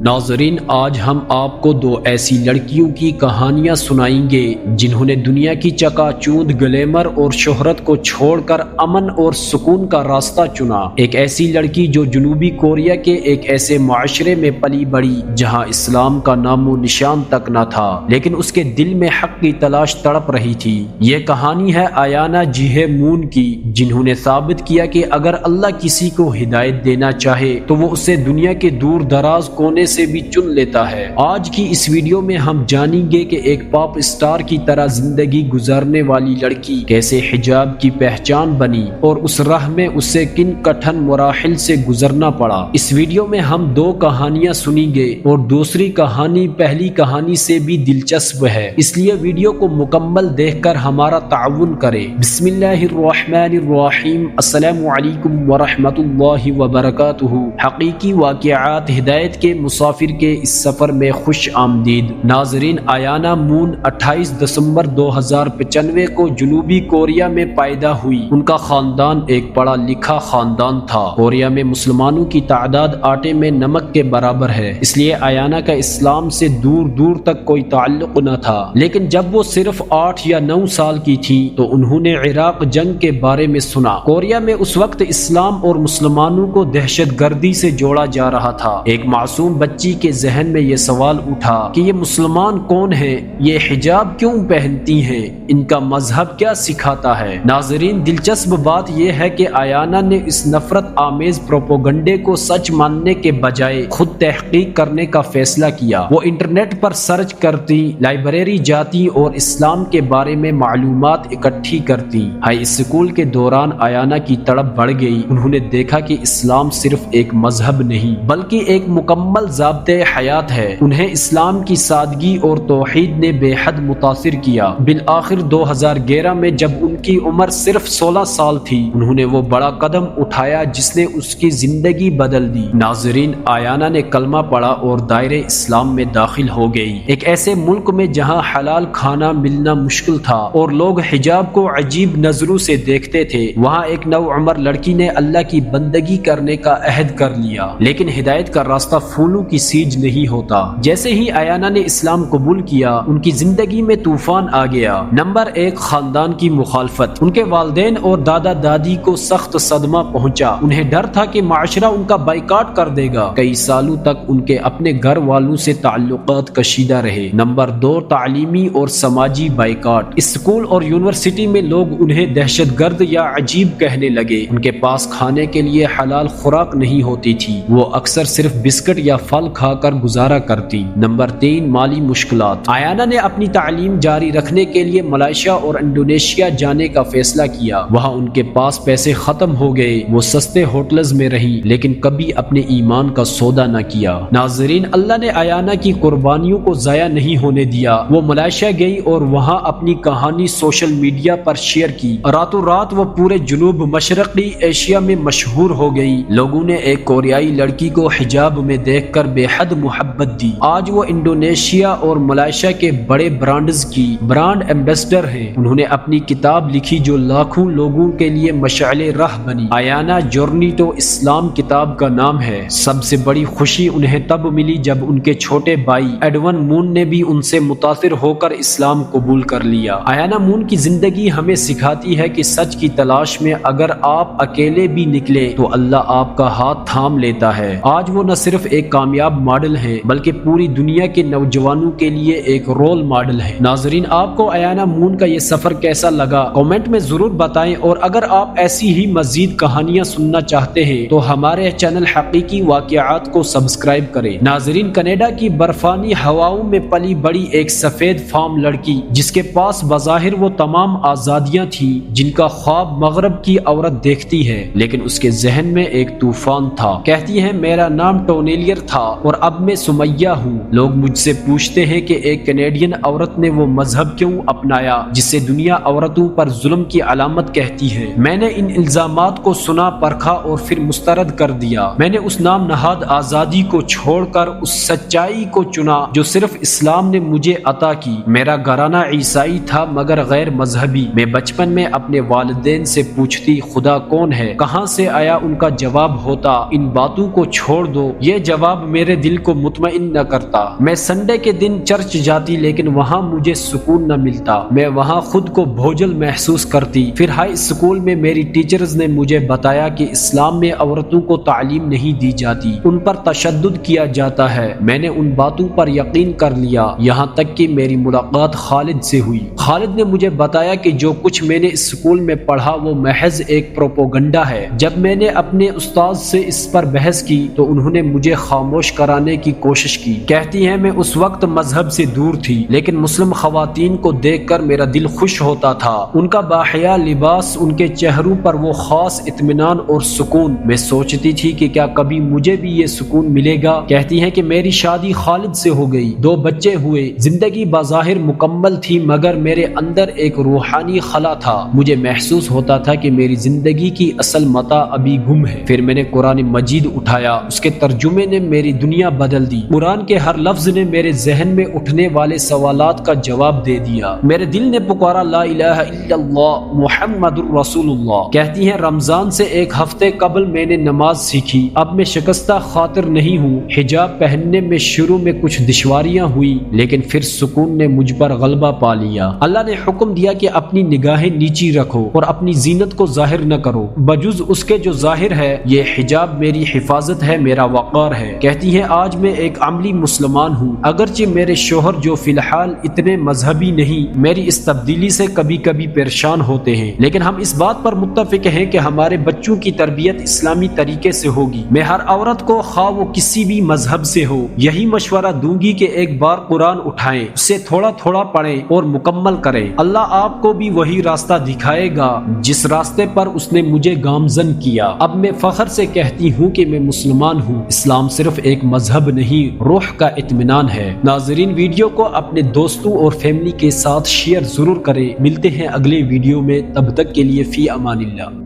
ناظرین، آج ہم آپ کو دو ایسی لڑکیوں کی کہانیاں سنائیں گے جنہوں نے دنیا کی چکا چوند گلیمر اور شہرت کو چھوڑ کر امن اور سکون کا راستہ چنا۔ ایک ایسی لڑکی جو جنوبی کوریا کے ایک ایسے معاشرے میں پلی بڑی، جہاں اسلام کا نام و نشان تک نہ تھا، لیکن اس کے دل میں حق کی تلاش تڑپ رہی تھی۔ یہ کہانی ہے آیانا جیہ مون کی، جنہوں نے ثابت کیا کہ اگر اللہ کسی کو ہدایت دینا چاہے تو وہ اسے دنیا کے دور دراز کونے سے بھی چن لیتا ہے۔ آج کی اس ویڈیو میں ہم جانیں گے کہ ایک پاپ اسٹار کی طرح زندگی گزارنے والی لڑکی کیسے حجاب کی پہچان بنی اور اس راہ میں اسے کن کٹھن مراحل سے گزرنا پڑا۔ اس ویڈیو میں ہم دو کہانیاں سنیں گے اور دوسری کہانی پہلی کہانی سے بھی دلچسپ ہے۔ اس لیے ویڈیو کو مکمل دیکھ کر ہمارا تعاون کرے بسم اللہ الرحمن الرحیم۔ السلام علیکم ورحمۃ اللہ وبرکاتہ۔ حقیقی واقعات ہدایت کے مسافر کے اس سفر میں خوش آمدید۔ ناظرین آیانا مون اٹھائیس دسمبر دو ہزار پچانوے کو جنوبی کوریا میں پیدا ہوئی۔ ان کا خاندان ایک پڑھا لکھا خاندان تھا۔ کوریا میں مسلمانوں کی تعداد آٹے میں نمک کے برابر ہے۔ اس لیے آیانا کا اسلام سے دور دور تک کوئی تعلق نہ تھا۔ لیکن جب وہ صرف آٹھ یا نو سال کی تھی، تو انہوں نے عراق جنگ کے بارے میں سنا۔ کوریا میں اس وقت اسلام اور مسلمانوں کو دہشت گردی سے جوڑا جا رہا تھا۔ ایک معصوم بچی کے ذہن میں یہ سوال اٹھا کہ یہ مسلمان کون ہیں؟ یہ حجاب کیوں پہنتی ہیں؟ ان کا مذہب کیا سکھاتا ہے؟ ناظرین، دلچسپ بات یہ ہے کہ آیانا نے اس نفرت آمیز پروپوگنڈے کو سچ ماننے کے بجائے خود تحقیق کرنے کا فیصلہ کیا۔ وہ انٹرنیٹ پر سرچ کرتی، لائبریری جاتی اور اسلام کے بارے میں معلومات اکٹھی کرتی۔ ہائی اسکول کے دوران آیانا کی تڑپ بڑھ گئی۔ انہوں نے دیکھا کہ اسلام صرف ایک مذہب نہیں، بلکہ ایک مکمل ضابطے حیات ہے۔ انہیں اسلام کی سادگی اور توحید نے بے حد متاثر کیا۔ بالآخر دو ہزار گیارہ میں جب ان کی عمر صرف سولہ سال تھی، انہوں نے وہ بڑا قدم اٹھایا جس نے اس کی زندگی بدل دی۔ ناظرین آیانا نے کلمہ پڑھا اور دائرے اسلام میں داخل ہو گئی۔ ایک ایسے ملک میں جہاں حلال کھانا ملنا مشکل تھا اور لوگ حجاب کو عجیب نظروں سے دیکھتے تھے، وہاں ایک نو عمر لڑکی نے اللہ کی بندگی کرنے کا عہد کر لیا۔ لیکن ہدایت کا راستہ پھولوں کی سیج نہیں ہوتا۔ جیسے ہی آیانا نے اسلام قبول کیا، ان کی زندگی میں طوفان آ گیا۔ نمبر ایک، خاندان کی مخالفت۔ ان کے والدین اور دادا دادی کو سخت صدمہ پہنچا۔ انہیں ڈر تھا کہ معاشرہ ان کا بائیکاٹ کر دے گا۔ کئی سالوں تک ان کے اپنے گھر والوں سے تعلقات کشیدہ رہے۔ نمبر دو، تعلیمی اور سماجی بائیکاٹ۔ اسکول اور یونیورسٹی میں لوگ انہیں دہشت گرد یا عجیب کہنے لگے۔ ان کے پاس کھانے کے لیے حلال خوراک نہیں ہوتی تھی۔ وہ اکثر صرف بسکٹ یا پھل کھا کر گزارا کرتی۔ نمبر تین، مالی مشکلات۔ آیانا نے اپنی تعلیم جاری رکھنے کے لیے ملائیشیا اور انڈونیشیا جانے کا فیصلہ کیا۔ وہاں ان کے پاس پیسے ختم ہو گئے۔ وہ سستے ہوٹلز میں رہی، لیکن کبھی اپنے ایمان کا سودا نہ کیا۔ ناظرین، اللہ نے آیانا کی قربانیوں کو ضائع نہیں ہونے دیا۔ وہ ملائیشیا گئی اور وہاں اپنی کہانی سوشل میڈیا پر شیئر کی۔ راتوں رات وہ پورے جنوب مشرقی ایشیا میں مشہور ہو گئی۔ لوگوں نے ایک کوریائی لڑکی کو حجاب میں دیکھ کر بے حد محبت دی۔ آج وہ انڈونیشیا اور ملائیشیا کے بڑے برانڈز کی برانڈ ایمبیسڈر ہیں۔ انہوں نے اپنی کتاب لکھی جو لاکھوں لوگوں کے لیے مشعل راہ بنی۔ آیانا جورنی ٹو اسلام کتاب کا نام ہے۔ سب سے بڑی خوشی انہیں تب ملی جب ان کے چھوٹے بھائی ایڈون مون نے بھی ان سے متاثر ہو کر اسلام قبول کر لیا۔ آیانا مون کی زندگی ہمیں سکھاتی ہے کہ سچ کی تلاش میں اگر آپ اکیلے بھی نکلے تو اللہ آپ کا ہاتھ تھام لیتا ہے۔ آج وہ نہ صرف ایک کام کامیاب ماڈل ہے بلکہ پوری دنیا کے نوجوانوں کے لیے ایک رول ماڈل ہے ناظرین، آپ کو ایانا مون کا یہ سفر کیسا لگا؟ کامنٹ میں ضرور بتائیں اور اگر آپ ایسی ہی مزید کہانیاں سننا چاہتے ہیں، تو ہمارے چینل حقیقی واقعات کو سبسکرائب کریں۔ ناظرین، کینیڈا کی برفانی ہواؤں میں پلی بڑی ایک سفید فارم لڑکی، جس کے پاس بظاہر وہ تمام آزادیاں تھیں، جن کا خواب مغرب کی عورت دیکھتی ہے، لیکن اس کے ذہن میں ایک طوفان تھا۔ کہتی ہے، میرا نام ٹونیلیئر تھا۔ اور اب میں سمیہ ہوں۔ لوگ مجھ سے پوچھتے ہیں کہ ایک کینیڈین عورت نے وہ مذہب کیوں اپنایا جس سے دنیا عورتوں پر ظلم کی علامت کہتی ہے۔ میں نے ان الزامات کو سنا، پرکھا اور پھر مسترد کر دیا۔ میں نے اس نام نہاد آزادی کو چھوڑ کر اس سچائی کو چنا جو صرف اسلام نے مجھے عطا کی۔ میرا گھرانہ عیسائی تھا مگر غیر مذہبی۔ میں بچپن میں اپنے والدین سے پوچھتی، خدا کون ہے؟ کہاں سے آیا ان کا جواب ہوتا، ان باتوں کو چھوڑ دو۔ یہ جواب میرے دل کو مطمئن نہ کرتا۔ میں سنڈے کے دن چرچ جاتی لیکن وہاں مجھے سکون نہ ملتا۔ میں وہاں خود کو بھوجل محسوس کرتی۔ پھر ہائی اسکول میں میری ٹیچرز نے مجھے بتایا کہ اسلام میں عورتوں کو تعلیم نہیں دی جاتی۔ ان پر تشدد کیا جاتا ہے۔ میں نے ان باتوں پر یقین کر لیا۔ یہاں تک کہ میری ملاقات خالد سے ہوئی۔ خالد نے مجھے بتایا کہ جو کچھ میں نے اسکول میں پڑھا وہ محض ایک پروپوگنڈا ہے۔ جب میں نے اپنے استاد سے اس پر بحث کی تو انہوں نے مجھے خاموش کرانے کی کوشش کی۔ کہتی ہیں، میں اس وقت مذہب سے دور تھی، لیکن مسلم خواتین کو دیکھ کر میرا دل خوش ہوتا تھا۔ ان کا باحیا لباس، ان کے چہروں پر وہ خاص اطمینان اور سکون۔ میں سوچتی تھی کہ کیا کبھی مجھے بھی یہ سکون ملے گا؟ کہتی ہیں کہ میری شادی خالد سے ہو گئی۔ دو بچے ہوئے۔ زندگی بظاہر مکمل تھی، مگر میرے اندر ایک روحانی خلا تھا۔ مجھے محسوس ہوتا تھا کہ میری زندگی کی اصل متا ابھی گم ہے۔ پھر میں نے قرآن مجید اٹھایا۔ اس کے ترجمے نے میری دنیا بدل دی۔ قرآن کے ہر لفظ نے میرے ذہن میں اٹھنے والے سوالات کا جواب دے دیا۔ میرے دل نے پکارا، لا الہ الا اللہ، محمد الرسول اللہ۔ کہتی ہیں، رمضان سے ایک ہفتے قبل میں نے نماز سیکھی۔ اب میں شکستہ خاطر نہیں ہوں۔ حجاب پہننے میں شروع میں کچھ دشواریاں ہوئی، لیکن پھر سکون نے مجھ پر غلبہ پا لیا۔ اللہ نے حکم دیا کہ اپنی نگاہیں نیچی رکھو اور اپنی زینت کو ظاہر نہ کرو۔ بجز اس کے جو ظاہر ہے، یہ حجاب میری حفاظت ہے، میرا وقار ہے۔ کہتی ہے، آج میں ایک عملی مسلمان ہوں۔ اگرچہ میرے شوہر جو فی الحال اتنے مذہبی نہیں، میری اس تبدیلی سے کبھی کبھی پریشان ہوتے ہیں۔ لیکن ہم اس بات پر متفق ہیں کہ ہمارے بچوں کی تربیت اسلامی طریقے سے ہوگی۔ میں ہر عورت کو خواہ وہ کسی بھی مذہب سے ہو، یہی مشورہ دوں گی کہ ایک بار قرآن اٹھائیں، اسے تھوڑا تھوڑا پڑھیں اور مکمل کریں۔ اللہ آپ کو بھی وہی راستہ دکھائے گا جس راستے پر اس نے مجھے گامزن کیا۔ اب میں فخر سے کہتی ہوں کہ میں مسلمان ہوں۔ اسلام صرف ایک مذہب نہیں، روح کا اطمینان ہے۔ ناظرین، ویڈیو کو اپنے دوستوں اور فیملی کے ساتھ شیئر ضرور کریں۔ ملتے ہیں اگلے ویڈیو میں۔ تب تک کے لیے فی امان اللہ۔